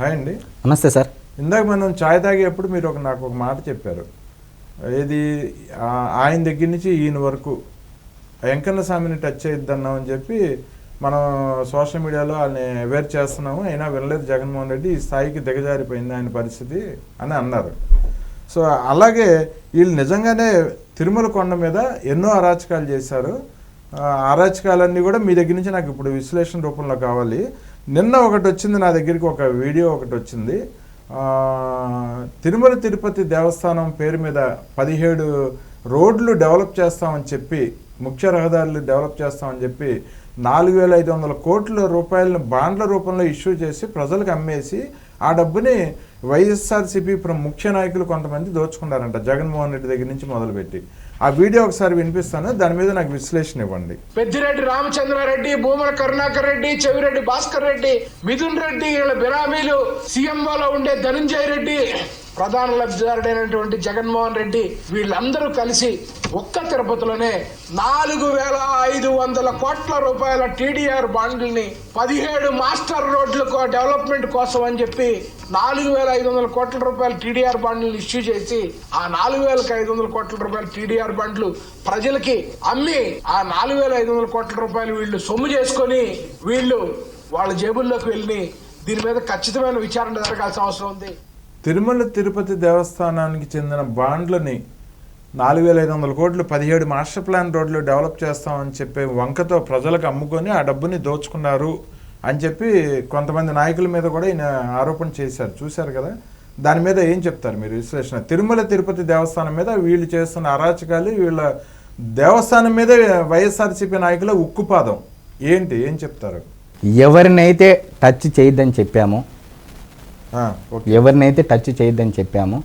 Hi అండి. నమస్తే sir. ఇందాక మనం చాయ్ తాగేప్పుడు మీరు ఒక నాకు ఒక మాట చెప్పారు. ఏది ఆయన దగ్గర నుంచి ఈయన వరకు వెంకన్న స్వామిని టచ్ చేయొద్దన్నాం అని చెప్పి మనం సోషల్ మీడియాలో వాళ్ళని అవేర్ చేస్తున్నాము. అయినా వినలేదు జగన్మోహన్ రెడ్డి. ఈ స్థాయికి దిగజారిపోయింది ఆయన పరిస్థితి అని అన్నారు. సో అలాగే వీళ్ళు నిజంగానే తిరుమల కొండ మీద ఎన్నో అరాచకాలు చేశారు. అరాచకాలన్నీ కూడా మీ దగ్గర నుంచి నాకు ఇప్పుడు విశ్లేషణ రూపంలో కావాలి. నిన్న ఒకటి వచ్చింది నా దగ్గరికి ఒక వీడియో ఒకటి వచ్చింది. తిరుమల తిరుపతి దేవస్థానం పేరు మీద పదిహేడు రోడ్లు డెవలప్ చేస్తామని చెప్పి ముఖ్య రహదారులు డెవలప్ చేస్తామని చెప్పి నాలుగు వేల ఐదు వందల కోట్ల రూపాయలను బాండ్ల రూపంలో ఇష్యూ చేసి ప్రజలకు అమ్మేసి ఆ డబ్బుని వైఎస్ఆర్సీపీ ప్ర- ముఖ్య నాయకులు కొంతమంది దోచుకున్నారంట జగన్మోహన్ రెడ్డి దగ్గర నుంచి మొదలుపెట్టి. ఆ వీడియో ఒకసారి వినిపిస్తాను. దాని మీద నాకు విశ్లేషణ ఇవ్వండి. పెద్దిరెడ్డి రామచంద్రారెడ్డి భూమల కరుణాకర్ రెడ్డి చెవిరెడ్డి భాస్కర్ రెడ్డి మిథున్ రెడ్డి వీళ్ళ బిరామీలు సీఎంఓలో ఉండే ధనుంజయ రెడ్డి. ప్రధాన లబ్ధిదారుడైనటువంటి జగన్మోహన్ రెడ్డి వీళ్ళందరూ కలిసి ఒక్క తిరుపతిలోనే నాలుగు వేల ఐదు వందల కోట్ల రూపాయల టీడీఆర్ బాండ్లని పదిహేడు మాస్టర్ రోడ్ల కో- డెవలప్మెంట్ కోసం అని చెప్పి నాలుగు వేల ఐదు వందల కోట్ల రూపాయల టీడీఆర్ బాండ్లను ఇష్యూ చేసి ఆ నాలుగు వేల ఐదు వందల కోట్ల రూపాయల టీడీఆర్ బాండ్లు ప్రజలకి అమ్మి ఆ నాలుగు వేల ఐదు వందల కోట్ల రూపాయలు వీళ్ళు సొమ్ము చేసుకొని వీళ్ళు వాళ్ళ జేబుల్లోకి వెళ్ళి దీని మీద ఖచ్చితమైన విచారణ జరగాల్సిన అవసరం ఉంది. తిరుమల తిరుపతి దేవస్థానానికి చెందిన బాండ్లని నాలుగు వేల ఐదు వందల కోట్లు పదిహేడు మాస్టర్ ప్లాన్ రోడ్లు డెవలప్ చేస్తామని చెప్పే వంకతో ప్రజలకు అమ్ముకొని ఆ డబ్బుని దోచుకున్నారు అని చెప్పి కొంతమంది నాయకుల మీద కూడా ఈయన ఆరోపణ చేశారు. చూశారు కదా? దాని మీద ఏం చెప్తారు మీరు విశ్లేషణ? తిరుమల తిరుపతి దేవస్థానం మీద వీళ్ళు చేస్తున్న అరాచకాలు వీళ్ళ దేవస్థానం మీద వైఎస్ఆర్సీపీ నాయకుల ఉక్కుపాదం. ఏంటి? ఏం చెప్తారు? ఎవరినైతే టచ్ చేయొద్దని చెప్పామో ఎవరినైతే టచ్ చేయొద్దని చెప్పామో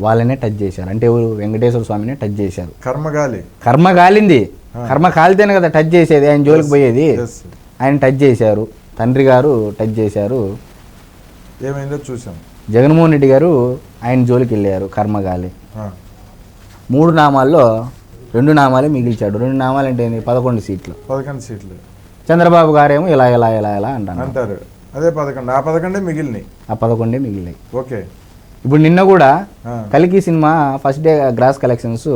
వాళ్ళనే టచ్ చేశారు. అంటే ఎవరు? వెంకటేశ్వర స్వామిని టచ్ చేశారు. కర్మగాలి కర్మ కాలింది కర్మ కాలితేనే కదా టచ్ చేసేది. ఆయన జోలికి పోయేది. ఆయన టచ్ చేశారు. తండ్రి గారు టచ్ చేశారు. ఏమైందో చూసాం జగన్మోహన్ రెడ్డి గారు ఆయన జోలికి వెళ్ళారు. కర్మగాలి మూడు నామాల్లో రెండు నామాలే మిగిల్చాడు. రెండు నామాలు అంటే? పదకొండు సీట్లు. పదకొండు సీట్లు. చంద్రబాబు గారేమో ఇలా ఇలా ఇలా ఇలా అంటారు. అదే పదకొండు. ఆ పదకొండే మిగిలినాయి. ఆ పదకొండే మిగిలినాయి. ఓకే. ఇప్పుడు నిన్న కూడా కలికి cinema first day gross collections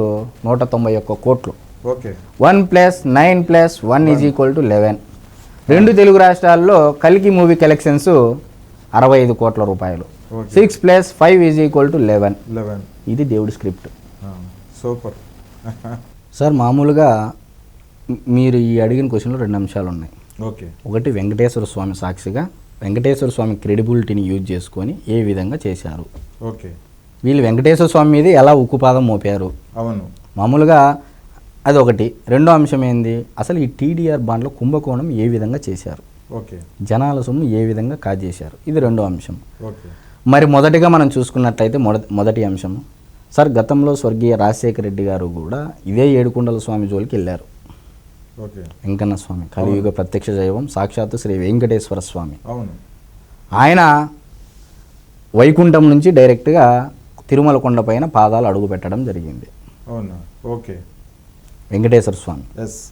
నూట తొంభై ఒక్క కోట్లు. Okay. One plus nine plus one is equal to eleven. రెండు తెలుగు రాష్ట్రాల్లో కలికి మూవీ కలెక్షన్స్ అరవై ఐదు కోట్ల రూపాయలు. Six plus five is equal to eleven. Eleven. ఇది దేవుడి స్క్రిప్ట్. సూపర్. సార్ మామూలుగా మీరు ఈ అడిగిన క్వశ్చన్లో రెండు అంశాలు ఉన్నాయి ఓకే. ఒకటి వెంకటేశ్వర స్వామి సాక్షిగా వెంకటేశ్వర స్వామి క్రెడిబిలిటీని యూజ్ చేసుకొని ఏ విధంగా చేశారు. ఓకే. వీళ్ళు వెంకటేశ్వర స్వామి మీద ఎలా ఉక్కుపాదం మోపారు? అవును. మామూలుగా అది ఒకటి రెండో అంశం ఏంది? అసలు ఈ టీడీఆర్ బాండ్లో కుంభకోణం ఏ విధంగా చేశారు? ఓకే. జనాల సొమ్ము ఏ విధంగా కాజేశారు? ఇది రెండో అంశం. ఓకే. మరి మొదటిగా మనం చూసుకున్నట్లయితే మొదటి మొదటి అంశం. సార్ గతంలో స్వర్గీయ రాజశేఖర రెడ్డి గారు కూడా ఇదే ఏడుకొండల స్వామి జోలికి వెళ్ళారు. వెంకన్న స్వామి కలియుగ ప్రత్యక్ష దైవం సాక్షాత్తు శ్రీ వెంకటేశ్వర స్వామి. అవును. ఆయన వైకుంఠం నుంచి డైరెక్ట్గా తిరుమల కొండపైన పాదాలు అడుగు పెట్టడం జరిగింది. అవును? ఓకే. వెంకటేశ్వర స్వామి. ఎస్.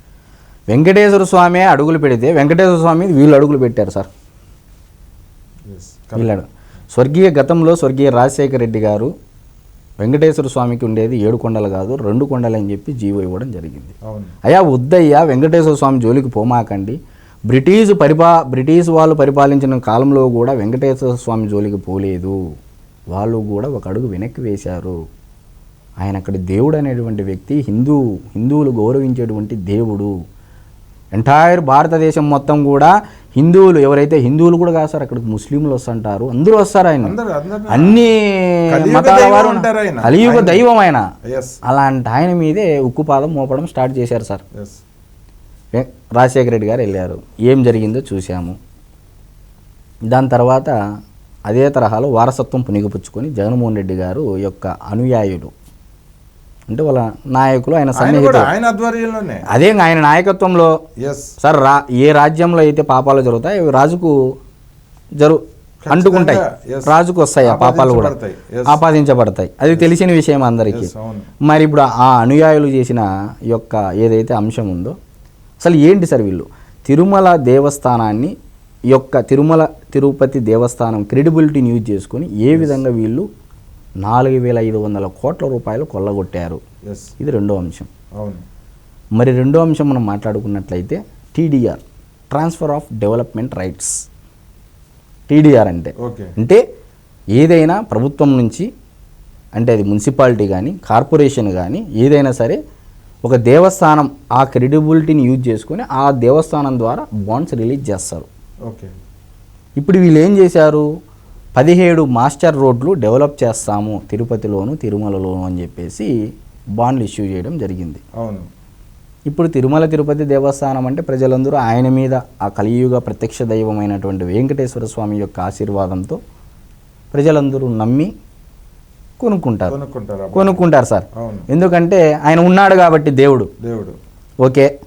వెంకటేశ్వర స్వామి అడుగులు పెడితే వెంకటేశ్వర స్వామి వీళ్ళు అడుగులు పెట్టారు సార్. ఎస్ వీళ్ళడు స్వర్గీయ గతంలో స్వర్గీయ రాజశేఖర రెడ్డి గారు వెంకటేశ్వర స్వామికి ఉండేది ఏడు కొండలు కాదు రెండు కొండలు అని చెప్పి జీవో ఇవ్వడం జరిగింది. అయ్యా వద్దయ్యా వెంకటేశ్వర స్వామి జోలికి పోమాకండి. బ్రిటిష్ పరిపా బ్రిటిష్ వాళ్ళు పరిపాలించిన కాలంలో కూడా వెంకటేశ్వర స్వామి జోలికి పోలేదు. వాళ్ళు కూడా ఒక అడుగు వెనక్కి వేశారు. ఆయన అక్కడ దేవుడు అనేటువంటి వ్యక్తి హిందూ హిందువులు గౌరవించేటువంటి దేవుడు. ఎంటైర్ భారతదేశం మొత్తం కూడా హిందువులు ఎవరైతే హిందువులు కూడా కాదు సార్ అక్కడికి ముస్లింలు వస్తుంటారు అందరూ వస్తారు ఆయన. అన్ని మతాల వారు. కలియుగ దైవం ఆయన. అలాంటి ఆయన మీదే ఉక్కుపాదం మోపడం స్టార్ట్ చేశారు సార్. రాజశేఖర రెడ్డి గారు వెళ్ళారు. ఏం జరిగిందో చూశాము. దాని తర్వాత అదే తరహాలో వారసత్వం పునిగిపుచ్చుకొని జగన్మోహన్ రెడ్డి గారు యొక్క అనుయాయులు అంటే వాళ్ళ నాయకులు ఆయన సన్నిహితులు. ఆయన ఆధ్వర్యంలోనే. అదే ఆయన నాయకత్వంలో సార్ రా ఏ రాజ్యంలో అయితే పాపాలు జరుగుతాయి అవి రాజుకు జరు అంటుకుంటాయి. రాజుకు వస్తాయి ఆ పాపాలు కూడా. ఆపాదించబడతాయి. అది తెలిసిన విషయం అందరికీ. మరి ఇప్పుడు ఆ అనుయాయులు చేసిన యొక్క ఏదైతే అంశం ఉందో అసలు ఏంటి సార్ వీళ్ళు? తిరుమల దేవస్థానాన్ని యొక్క తిరుమల తిరుపతి దేవస్థానం క్రెడిబిలిటీని యూజ్ చేసుకొని ఏ విధంగా వీళ్ళు నాలుగు వేల ఐదు వందల కోట్ల రూపాయలు కొల్లగొట్టారు. ఇది రెండో అంశం. అవును. మరి రెండో అంశం మనం మాట్లాడుకున్నట్లయితే TDR transfer of development rights TDR అంటే. ఓకే. అంటే ఏదైనా ప్రభుత్వం నుంచి అంటే అది మున్సిపాలిటీ కానీ కార్పొరేషన్ కానీ ఏదైనా సరే ఒక దేవస్థానం ఆ క్రెడిబిలిటీని యూజ్ చేసుకొని ఆ దేవస్థానం ద్వారా బాండ్స్ రిలీజ్ చేస్తారు. ఓకే. ఇప్పుడు వీళ్ళు ఏం చేశారు? పదిహేడు మాస్టర్ రోడ్లు డెవలప్ చేస్తాము తిరుపతిలోను తిరుమలలోను అని చెప్పేసి బాండ్లు ఇష్యూ చేయడం జరిగింది. అవును. ఇప్పుడు తిరుమల తిరుపతి దేవస్థానం అంటే ప్రజలందరూ ఆయన మీద ఆ కలియుగ ప్రత్యక్ష దైవమైనటువంటి వెంకటేశ్వర స్వామి యొక్క ఆశీర్వాదంతో ప్రజలందరూ నమ్మి కొనుక్కుంటారు. కొనుక్కుంటారు సార్. ఎందుకంటే ఆయన ఉన్నాడు కాబట్టి దేవుడు. దేవుడు. ఓకే.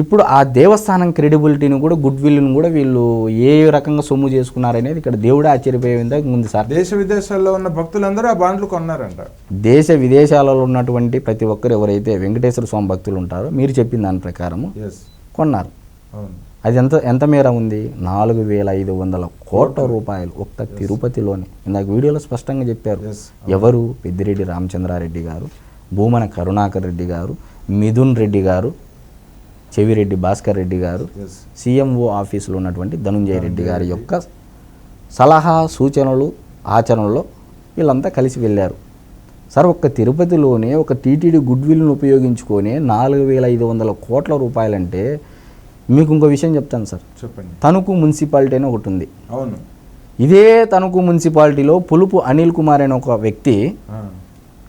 ఇప్పుడు ఆ దేవస్థానం క్రెడిబిలిటీని కూడా గుడ్ విల్ని కూడా వీళ్ళు ఏ రకంగా సొమ్ము చేసుకున్నారనేది ఇక్కడ దేవుడే ఆశ్చర్యపోయేందా ఉంది సార్. దేశ విదేశాల్లో ఉన్న భక్తులందరూ ఆ బాండ్లు కొన్నారంట. దేశ విదేశాలలో ఉన్నటువంటి ప్రతి ఒక్కరు ఎవరైతే వెంకటేశ్వర స్వామి భక్తులు ఉంటారో మీరు చెప్పిన దాని ప్రకారము కొన్నారు. అది ఎంత ఎంత మేర ఉంది? నాలుగు వేల ఐదు వందల కోట్ల రూపాయలు ఒక్క తిరుపతిలోనే. ఇందాక వీడియోలో స్పష్టంగా చెప్పారు. ఎవరు? పెద్దిరెడ్డి రామచంద్రారెడ్డి గారు భూమన కరుణాకర్ రెడ్డి గారు మిథున్ రెడ్డి గారు చెవిరెడ్డి భాస్కర్ రెడ్డి గారు సీఎంఓ ఆఫీసులో ఉన్నటువంటి ధనుంజయ రెడ్డి గారి యొక్క సలహా సూచనలు ఆచరణలో వీళ్ళంతా కలిసి వెళ్ళారు. సార్ ఒక్క తిరుపతిలోనే ఒక టీటీడీ గుడ్ విల్ను ఉపయోగించుకొని నాలుగు వేల ఐదు వందల కోట్ల రూపాయలంటే మీకు ఇంకో విషయం చెప్తాను సార్. చెప్పండి. తణుకు మున్సిపాలిటీ అని ఒకటి ఉంది. అవును. ఇదే తణుకు మున్సిపాలిటీలో పులుపు అనిల్ కుమార్ అనే ఒక వ్యక్తి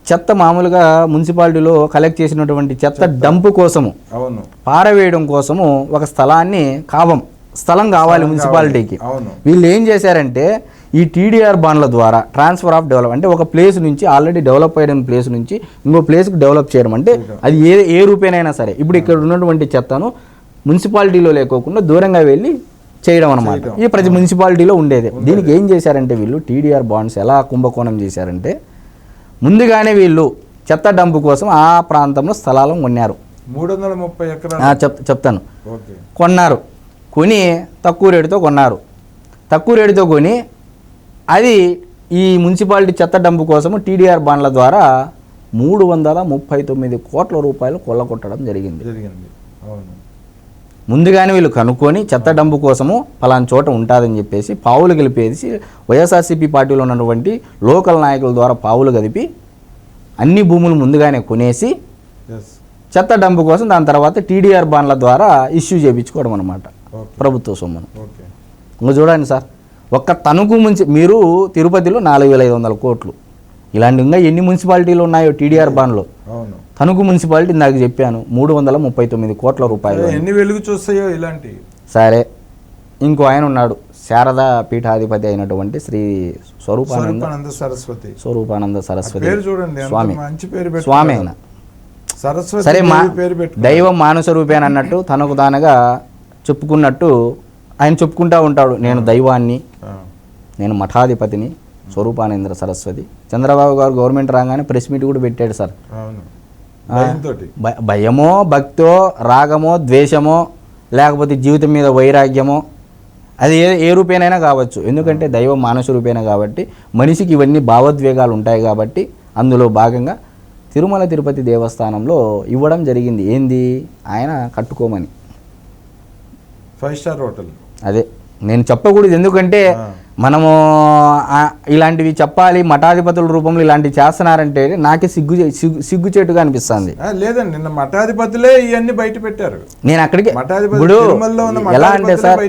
చెత్త మామూలుగా మున్సిపాలిటీలో కలెక్ట్ చేసినటువంటి చెత్త డంపు కోసము అవును. పారవేయడం కోసము ఒక స్థలాన్ని కావం. స్థలం కావాలి మున్సిపాలిటీకి. వీళ్ళు ఏం చేశారంటే ఈ టీడీఆర్ బాండ్ల ద్వారా ట్రాన్స్ఫర్ ఆఫ్ డెవలప్ అంటే ఒక ప్లేస్ నుంచి ఆల్రెడీ డెవలప్ అయిన ప్లేస్ నుంచి ఇంకో ప్లేస్కి డెవలప్ చేయడం. అంటే అది ఏ ఏ రూపేనైనా సరే. ఇప్పుడు ఇక్కడ ఉన్నటువంటి చెత్తను మున్సిపాలిటీలో లేకోకుండా దూరంగా వెళ్ళి చేయడం అనమాట. ఈ ప్రతి మున్సిపాలిటీలో ఉండేది. దీనికి ఏం చేశారంటే వీళ్ళు టీడీఆర్ బాండ్స్ ఎలా కుంభకోణం చేశారంటే ముందుగానే వీళ్ళు చెత్త డంపు కోసం ఆ ప్రాంతంలో స్థలాలను కొన్నారు. మూడు వందల ముప్పై చెప్ చెప్తాను. కొన్నారు. కొని తక్కువ రేటుతో కొన్నారు. తక్కువ రేటుతో కొని అది ఈ మున్సిపాలిటీ చెత్త డంపు కోసము టీడీఆర్ బాండ్ల ద్వారా మూడు వందల ముప్పై తొమ్మిది కోట్ల రూపాయలు కొల్లగొట్టడం జరిగింది. జరిగింది. అవును. ముందుగానే వీళ్ళు కనుక్కొని చెత్త డంపు కోసము పలానా చోట ఉంటుందని చెప్పేసి పావులు కలిపేసి వైఎస్ఆర్సీపీ పార్టీలో ఉన్నటువంటి లోకల్ నాయకుల ద్వారా పావులు కలిపి అన్ని భూములు ముందుగానే కొనేసి చెత్త డంపు కోసం దాని తర్వాత టీడీఆర్ బాండ్ల ద్వారా ఇష్యూ చేయించుకోవడం అనమాట ప్రభుత్వ సొమ్మును. ఓకే ఇంకా చూడండి సార్ ఒక్క తణుకు మున్సి మీరు తిరుపతిలో నాలుగు వేల ఐదు వందల కోట్లు. ఇలాంటి ఇంకా ఎన్ని మున్సిపాలిటీలు ఉన్నాయో టీడీఆర్ బాండ్లో? అవును. తణుకు మున్సిపాలిటీ నాకు చెప్పాను మూడు వందల ముప్పై తొమ్మిది కోట్ల రూపాయలు. ఎన్ని వెలుగు చూస్తాయో ఇలాంటి? సరే ఇంకో ఆయన ఉన్నాడు శారదా పీఠాధిపతి అయినటువంటి శ్రీ స్వరూపానంద సరస్వతి. స్వరూపానంద సరస్వతి స్వామి. మంచి పేరు పెట్టుకున్నారు. స్వామి ఆయన. సరస్వతి సరే మా దేవి పేరు పెట్టు దైవం మానస రూపేణ అన్నట్టు తనకు తానుగా చెప్పుకున్నట్టు ఆయన చెప్పుకుంటా ఉంటాడు. నేను దైవాన్ని నేను మఠాధిపతిని స్వరూపానంద సరస్వతి. చంద్రబాబు గారు గవర్నమెంట్ రాగానే ప్రెస్ మీట్ కూడా పెట్టాడు సార్. భయమో భక్తో రాగమో ద్వేషమో లేకపోతే జీవితం మీద వైరాగ్యమో అది ఏ ఏ రూపేనైనా కావచ్చు. ఎందుకంటే దైవం మానస రూపేణ కాబట్టి మనిషికి ఇవన్నీ భావోద్వేగాలు ఉంటాయి కాబట్టి అందులో భాగంగా తిరుమల తిరుపతి దేవస్థానంలో ఇవ్వడం జరిగింది. ఏంది? ఆయన కట్టుకోమని. Five star hotel. అదే. నేను చెప్పకూడదు ఎందుకంటే. మనము ఇలాంటివి చెప్పాలి మఠాధిపతుల రూపంలో ఇలాంటివి చేస్తున్నారంటే నాకే సిగ్గు సిగ్గు సిగ్గుచేటుగా అనిపిస్తుంది. లేదండి నిన్న మఠాధిపతులే ఇవన్నీ బయట పెట్టారు. నేను అక్కడికి ఇప్పుడు ఎలా అంటే సార్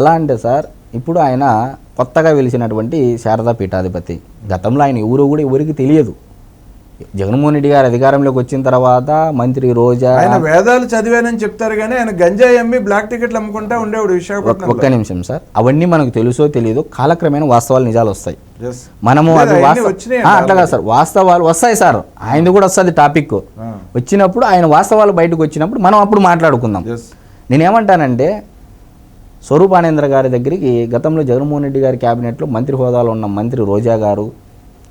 ఎలా అంటే సార్ ఇప్పుడు ఆయన కొత్తగా వెలిసినటువంటి శారదా పీఠాధిపతి. గతంలో ఆయన ఊరు కూడా ఎవరికి తెలియదు. జగన్మోహన్ రెడ్డి గారు అధికారంలోకి వచ్చిన తర్వాత మంత్రి రోజా ఆయన వేదాలు చదివానని చెప్తారు కానీ ఆయన గంజాయి అమ్మి బ్లాక్ టికెట్లు అమ్ముకుంటా ఉండేవాడు విశాఖపట్నంలో. ఒక్క నిమిషం సార్. అవన్నీ మనకు తెలుసో తెలియదో కాలక్రమేణా వాస్తవాలు నిజాలు వస్తాయి. మనము లేదు, అవి అవన్నీ వాస్తవ వచ్చినాయండి ఆ, అట్లా కాదు సార్. వాస్తవాలు వస్తాయి సార్. ఆయనది కూడా వస్తుంది టాపిక్ వచ్చినప్పుడు ఆయన వాస్తవాలు బయటకు వచ్చినప్పుడు మనం అప్పుడు మాట్లాడుకుందాం. నేనేమంటానంటే స్వరూపానేంద్ర గారి దగ్గరికి గతంలో జగన్మోహన్ రెడ్డి గారి క్యాబినెట్లో మంత్రి హోదాలో ఉన్న మంత్రి రోజా గారు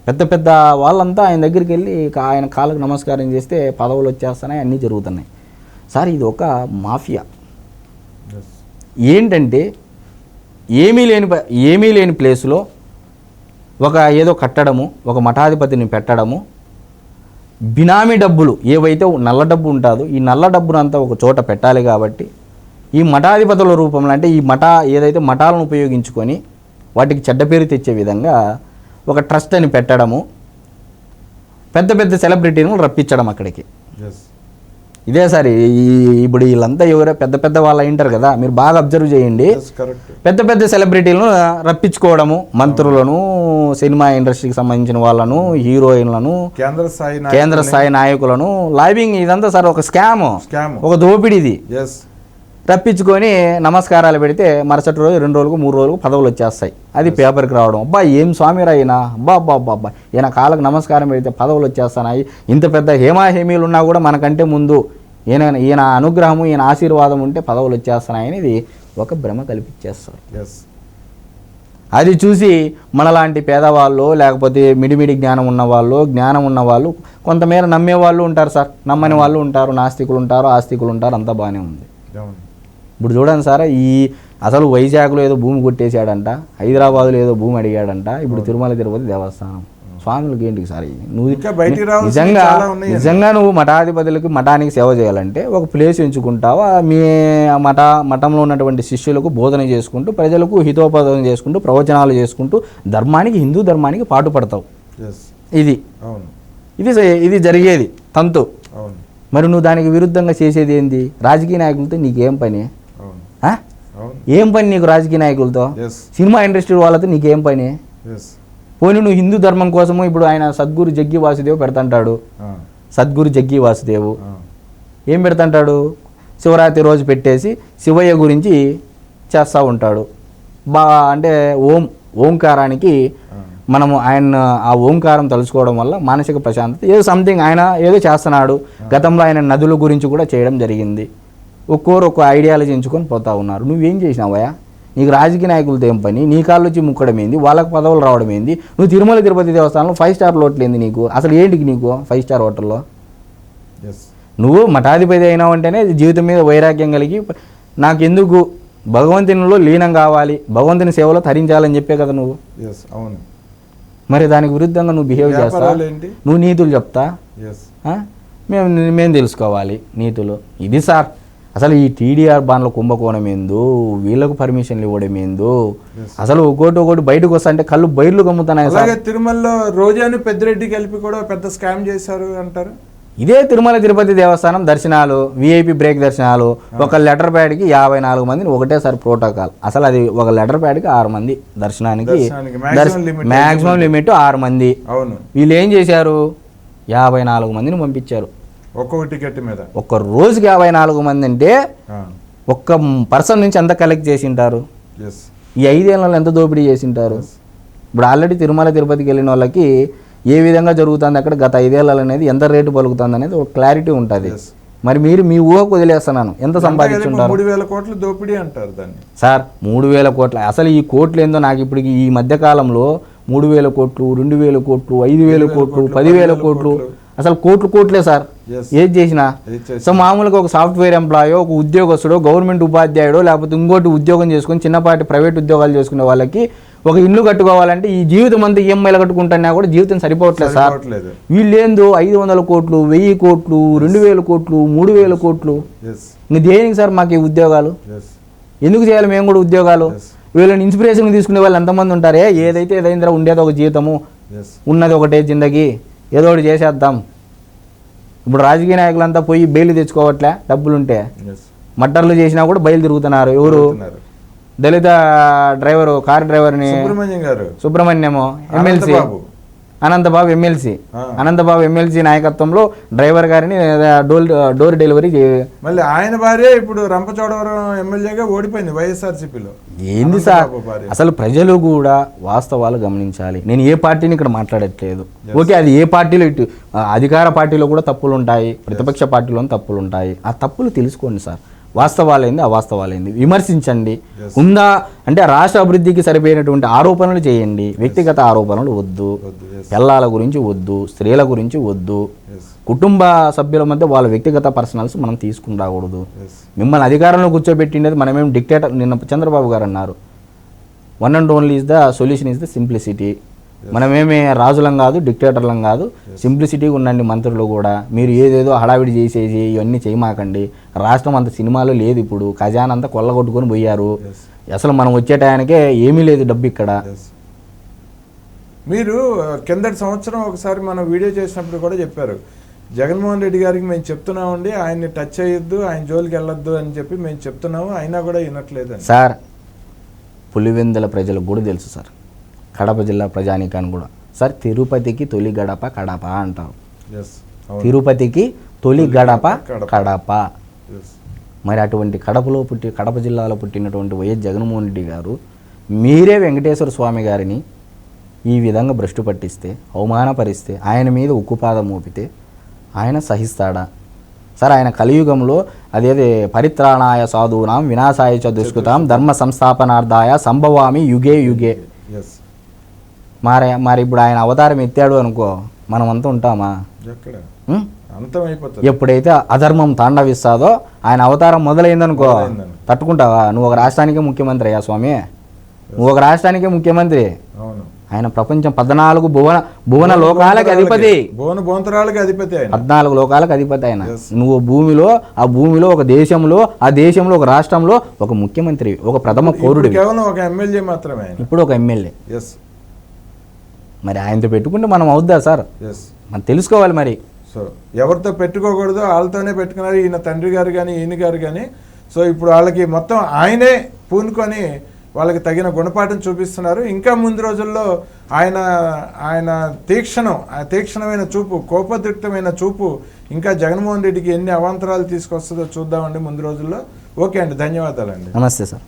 పెద్ద పెద్ద వాళ్ళంతా ఆయన దగ్గరికి వెళ్ళి ఆయన కాళ్ళకు నమస్కారం చేస్తే పదవులు వచ్చేస్తున్నాయి అన్నీ జరుగుతున్నాయి. సార్ ఇది ఒక మాఫియా. ఏంటంటే ఏమీ లేని ప- ఏమీ లేని ప్లేస్లో ఒక ఏదో కట్టడము ఒక మఠాధిపతిని పెట్టడము బినామీ డబ్బులు ఏవైతే నల్ల డబ్బు ఉంటుందో ఈ నల్ల డబ్బునంతా ఒక చోట పెట్టాలి కాబట్టి ఈ మఠాధిపతుల రూపంలో అంటే ఈ మఠ ఏదైతే మఠాలను ఉపయోగించుకొని వాటికి చెడ్డ పేరు తెచ్చే విధంగా ఒక ట్రస్ట్ అని పెట్టడము పెద్ద పెద్ద సెలబ్రిటీలను రప్పించడం అక్కడికి. ఇదే సార్ ఈ ఇప్పుడు వీళ్ళంతా ఎవరో పెద్ద పెద్ద వాళ్ళు అయింటారు కదా మీరు బాగా అబ్జర్వ్ చేయండి. పెద్ద పెద్ద సెలబ్రిటీలను రప్పించుకోవడము మంత్రులను సినిమా ఇండస్ట్రీకి సంబంధించిన వాళ్ళను హీరోయిన్లను కేంద్ర స్థాయి కేంద్ర స్థాయి నాయకులను లైవింగ్ ఇదంతా సార్ ఒక స్కామ్. ఒక దోపిడీది. రప్పించుకొని నమస్కారాలు పెడితే మరుసటి రోజు రెండు రోజులకు మూడు రోజులకు పదవులు వచ్చేస్తాయి. అది పేపర్కి రావడం. అబ్బా ఏం స్వామిరా ఈయన? అబ్బా అబ్బా అబ్బా అబ్బా. ఈయన కాళ్ళకు నమస్కారం పెడితే పదవులు వచ్చేస్తున్నాయి. ఇంత పెద్ద హేమా హేమీలు ఉన్నా కూడా మనకంటే ముందు ఈయన ఈయన అనుగ్రహము ఈయన ఆశీర్వాదం ఉంటే పదవులు వచ్చేస్తున్నాయి అనేది ఒక భ్రమ కల్పించేస్తారు ఎస్ అది చూసి మనలాంటి పేదవాళ్ళు లేకపోతే మిడిమిడి జ్ఞానం ఉన్న వాళ్ళు జ్ఞానం ఉన్న వాళ్ళు కొంతమేర నమ్మే వాళ్ళు ఉంటారు సార్. నమ్మని వాళ్ళు ఉంటారు నాస్తికులు ఉంటారు ఆస్తికులు ఉంటారు అంతా బాగానే ఉంది. ఇప్పుడు చూడండి సార్ ఈ అసలు వైజాగ్లో ఏదో భూమి కొట్టేశాడంట హైదరాబాద్లో ఏదో భూమి అడిగాడంట ఇప్పుడు తిరుమల తిరుపతి దేవస్థానం. స్వాములకి ఏంటికి సార్? నువ్వు నిజంగా. నిజంగా నువ్వు మఠాధిపతులకి మఠానికి సేవ చేయాలంటే ఒక ప్లేస్ ఎంచుకుంటావా? మీ మఠ మఠంలో ఉన్నటువంటి శిష్యులకు బోధన చేసుకుంటూ ప్రజలకు హితోపదం చేసుకుంటూ ప్రవచనాలు చేసుకుంటూ ధర్మానికి హిందూ ధర్మానికి పాటుపడతావు. ఇది. అవును. ఇది ఇది జరిగేది తంతు. మరి నువ్వు దానికి విరుద్ధంగా చేసేది ఏంది? రాజకీయ నాయకులతో నీకేం పని? ఏం పని నీకు రాజకీయ నాయకులతో? సినిమా ఇండస్ట్రీ వాళ్ళతో నీకేం పని? పోనీ నువ్వు హిందూ ధర్మం కోసము ఇప్పుడు ఆయన సద్గురు జగ్గి వాసుదేవ్ పెడతంటాడు. సద్గురు జగ్గి వాసుదేవు. ఏం పెడతంటాడు? శివరాత్రి రోజు పెట్టేసి శివయ్య గురించి చేస్తూ ఉంటాడు. బా అంటే ఓం ఓంకారానికి మనము ఆయన ఆ ఓంకారం తలుచుకోవడం వల్ల మానసిక ప్రశాంతత ఏదో సంథింగ్ ఆయన ఏదో చేస్తున్నాడు. గతంలో ఆయన నదుల గురించి కూడా చేయడం జరిగింది. ఒక్కోరు ఒక్కో ఐడియాలజీ ఎంచుకొని పోతా ఉన్నారు. నువ్వేం చేసినావయ్యా నీకు రాజకీయ నాయకులతో ఏం పని? నీ కాళ్ళు వచ్చి ముక్కడం ఏంది? వాళ్ళకి పదవులు రావడం ఏంది? నువ్వు తిరుమల తిరుపతి దేవస్థానంలో ఫైవ్ స్టార్ హోటల్ ఏంది నీకు? అసలు ఏంటికి నీకు ఫైవ్ స్టార్ హోటల్లో నువ్వు మఠాధిపతి అయినావు అంటేనే జీవితం మీద వైరాగ్యం కలిగి నాకెందుకు? భగవంతునిలో లీనం కావాలి. భగవంతుని సేవలో తరించాలని చెప్పే కదా నువ్వు. అవును. మరి దానికి విరుద్ధంగా నువ్వు బిహేవ్ చేస్తా? నువ్వు నీతులు చెప్తా? మేము మేము తెలుసుకోవాలి నీతులు. ఇది సార్. అసలు ఈ టీడీఆర్ బాన్ల కుంభకోణం ఏందో వీళ్ళకు పర్మిషన్లు ఇవ్వడం ఏందో అసలు ఒకటి ఒకటి బయటకు వస్తా అంటే కళ్ళు బయర్లు కమ్ముతున్నాయి సార్. అలాగే తిరుమలలో రోజాను పెద్దిరెడ్డి కలిపి కూడా పెద్ద స్కామ్ చేశారు అంటారు? ఇదే తిరుమల తిరుపతి దేవస్థానం దర్శనాలు విఐపి బ్రేక్ దర్శనాలు ఒక లెటర్ ప్యాడ్కి యాభై నాలుగు మందిని ఒకటేసారి ప్రోటోకాల్ అసలు అది ఒక లెటర్ ప్యాడ్కి ఆరు మంది దర్శనానికి మ్యాక్సిమం లిమిట్ ఆరు మంది. అవును. వీళ్ళు ఏం చేశారు? యాభై నాలుగు మందిని పంపించారు. ఒక్కొక్క టికెట్ మీద. ఒక్క రోజుకి యాభై నాలుగు మంది అంటే ఒక్క పర్సన్ నుంచి ఎంత కలెక్ట్ చేసింటారు. ఎస్ ఈ ఐదేళ్ళలో ఎంత దోపిడీ చేసింటారు? ఇప్పుడు ఆల్రెడీ తిరుమల తిరుపతికి వెళ్ళిన వాళ్ళకి ఏ విధంగా జరుగుతుంది అక్కడ గత ఐదేళ్ళలో అనేది ఎంత రేటు పలుకుతుంది అనేది ఒక క్లారిటీ ఉంటుంది. మరి మీరు మీ ఊహకు వదిలేస్తున్నాను. ఎంత సంపాదించుంటారు? మూడు వేల కోట్లు దోపిడీ అంటారు దాన్ని. సార్ మూడు వేల కోట్ల అసలు ఈ కోట్లు ఏందో నాకు ఇప్పుడు ఈ మధ్య కాలంలో మూడు వేల కోట్లు రెండు వేల కోట్లు ఐదు వేల కోట్లు పదివేల కోట్లు. అసలు కోట్లు కోట్లే సార్. ఏది చేసినా. సో మామూలుగా ఒక సాఫ్ట్వేర్ ఎంప్లాయో ఒక ఉద్యోగస్తుడో గవర్నమెంట్ ఉపాధ్యాయుడో లేకపోతే ఇంకోటి ఉద్యోగం చేసుకొని చిన్నపాటి ప్రైవేట్ ఉద్యోగాలు చేసుకునే వాళ్ళకి ఒక ఇల్లు కట్టుకోవాలంటే ఈ జీవితం అంతా ఈఎంఐలు కట్టుకుంటున్నా కూడా జీవితం సరిపోవట్లేదు సార్. వీళ్ళేందో ఐదు వందల కోట్లు వెయ్యి కోట్లు రెండు వేల కోట్లు మూడు వేల కోట్లు. ఇంక దేనికి సార్ మాకు ఈ ఉద్యోగాలు? ఎందుకు చేయాలి మేము కూడా ఉద్యోగాలు. వీళ్ళని ఇన్స్పిరేషన్ తీసుకునే వాళ్ళు ఎంతమంది ఉంటారే? ఏదైతే ఏదైందిరా ఉండేది ఒక జీవితము ఉన్నది ఒకటే జిందగీ. ఏదో ఒకటి చేసేద్దాం. ఇప్పుడు రాజకీయ నాయకులంతా పోయి బెయిల్ తెచ్చుకోవట్లే? డబ్బులుంటే. మట్టర్లు చేసినా కూడా బయలు తిరుగుతున్నారు. ఎవరు? దళిత డ్రైవరు కార్ డ్రైవర్ని సుబ్రహ్మణ్యం గారు. Subrahmanyam MLC. Ananthababu. MLC. Ananthababu MLC నాయకత్వంలో డ్రైవర్ గారిని డోర్ డోర్ డెలివరీ మళ్ళీ ఆయన భార్య ఇప్పుడు రంపచోడవరం ఎమ్మెల్యేగా ఓడిపోయింది వైఎస్ఆర్సీపీలో. ఏంది సార్. అసలు ప్రజలు కూడా వాస్తవాలు గమనించాలి. నేను ఏ పార్టీని ఇక్కడ మాట్లాడట్లేదు. ఓకే అది ఏ పార్టీలో ఇటు అధికార పార్టీలో కూడా తప్పులు ఉంటాయి ప్రతిపక్ష పార్టీలో తప్పులు ఉంటాయి ఆ తప్పులు తెలుసుకోండి సార్. వాస్తవాలైంది అవాస్తవాలైంది. విమర్శించండి. ఉందా? అంటే రాష్ట్ర అభివృద్ధికి సరిపోయినటువంటి ఆరోపణలు చేయండి. వ్యక్తిగత ఆరోపణలు వద్దు. పిల్లల గురించి వద్దు. స్త్రీల గురించి వద్దు. కుటుంబ సభ్యుల మధ్య వాళ్ళ వ్యక్తిగత పర్సనల్స్ మనం తీసుకుని రాకూడదు. మిమ్మల్ని అధికారంలో కూర్చోబెట్టినది మనమేం డిక్టేటర్ నిన్న చంద్రబాబు గారు అన్నారు. One and only is the solution is the simplicity మనమేమి రాజులం కాదు డిక్టేటర్లం కాదు. సింప్లిసిటీగా ఉండండి మంత్రులు కూడా. మీరు ఏదేదో హడావిడి చేసేసి ఇవన్నీ చేయమాకండి. రాష్ట్రం అంత సినిమాలో లేదు ఇప్పుడు. ఖజానా అంతా కొల్లగొట్టుకొని పోయారు. అసలు మనం వచ్చే టయానికే ఏమీ లేదు డబ్బు ఇక్కడ. మీరు కిందటి సంవత్సరం ఒకసారి మనం వీడియో చేసినప్పుడు కూడా చెప్పారు. జగన్మోహన్ రెడ్డి గారికి మేము చెప్తున్నామండి ఆయన్ని టచ్ చేయొద్దు ఆయన జోలికి వెళ్ళొద్దు అని చెప్పి మేము చెప్తున్నాము. అయినా కూడా వినట్లేదని. సార్ పులివెందుల ప్రజలకు కూడా తెలుసు సార్. కడప జిల్లా ప్రజానీకానికి కూడా. సార్ తిరుపతికి తొలి గడప కడప అంటారు. తిరుపతికి తొలి గడప కడప. మరి అటువంటి కడపలో పుట్టి కడప జిల్లాలో పుట్టినటువంటి వైఎస్ జగన్మోహన్ రెడ్డి గారు మీరే వెంకటేశ్వర స్వామి గారిని ఈ విధంగా భ్రష్టు పట్టిస్తే అవమానపరిస్తే ఆయన మీద ఉక్కుపాదం మోపితే ఆయన సహిస్తాడా? సార్ ఆయన కలియుగంలో అదేది పరిత్రాణాయ సాధూనాం వినాశాయ చ దుష్కృతాం ధర్మ సంస్థాపనార్థాయ సంభవామి యుగే యుగే. మరి మరి ఇప్పుడు ఆయన అవతారం ఎత్తాడు అనుకో మనం అంతా ఉంటామా ఎప్పుడైతే అధర్మం తాండవిస్తాదో ఆయన అవతారం మొదలైందనుకో మొదలైందని. తట్టుకుంటావా? నువ్వు ఒక రాష్ట్రానికే ముఖ్యమంత్రి అయ్యా స్వామి. నువ్వు ఒక రాష్ట్రానికే ముఖ్యమంత్రి. ఆయన ప్రపంచం పద్నాలుగు భువన భువన లోకాలకు అధిపతి. భువన భోంతరాలకి అధిపతి ఆయన. పద్నాలుగు లోకాలకు అధిపతి ఆయన. నువ్వు భూమిలో ఆ భూమిలో ఒక దేశంలో ఆ దేశంలో ఒక రాష్ట్రంలో ఒక ముఖ్యమంత్రి ఒక ప్రథమ పౌరుడివి. కేవలం ఒక ఎమ్మెల్యే మాత్రమే ఇప్పుడు ఒక ఎమ్మెల్యే. మరి ఆయనతో పెట్టుకుంటే మనం అవుద్దా సార్? మనం తెలుసుకోవాలి మరి. సో ఎవరితో పెట్టుకోకూడదు వాళ్ళతోనే పెట్టుకున్నారు. ఈయన తండ్రి గారు కానీ ఈయన గారు కానీ సో ఇప్పుడు వాళ్ళకి మొత్తం ఆయనే పూనుకొని వాళ్ళకి తగిన గుణపాఠం చూపిస్తున్నారు. ఇంకా ముందు రోజుల్లో ఆయన ఆయన తీక్షణం ఆ తీక్షణమైన చూపు కోపదృక్తమైన చూపు ఇంకా జగన్మోహన్ రెడ్డికి ఎన్ని అవాంతరాలు తీసుకొస్తుందో చూద్దామండి ముందు రోజుల్లో. ఓకే అండి ధన్యవాదాలండి. నమస్తే సార్.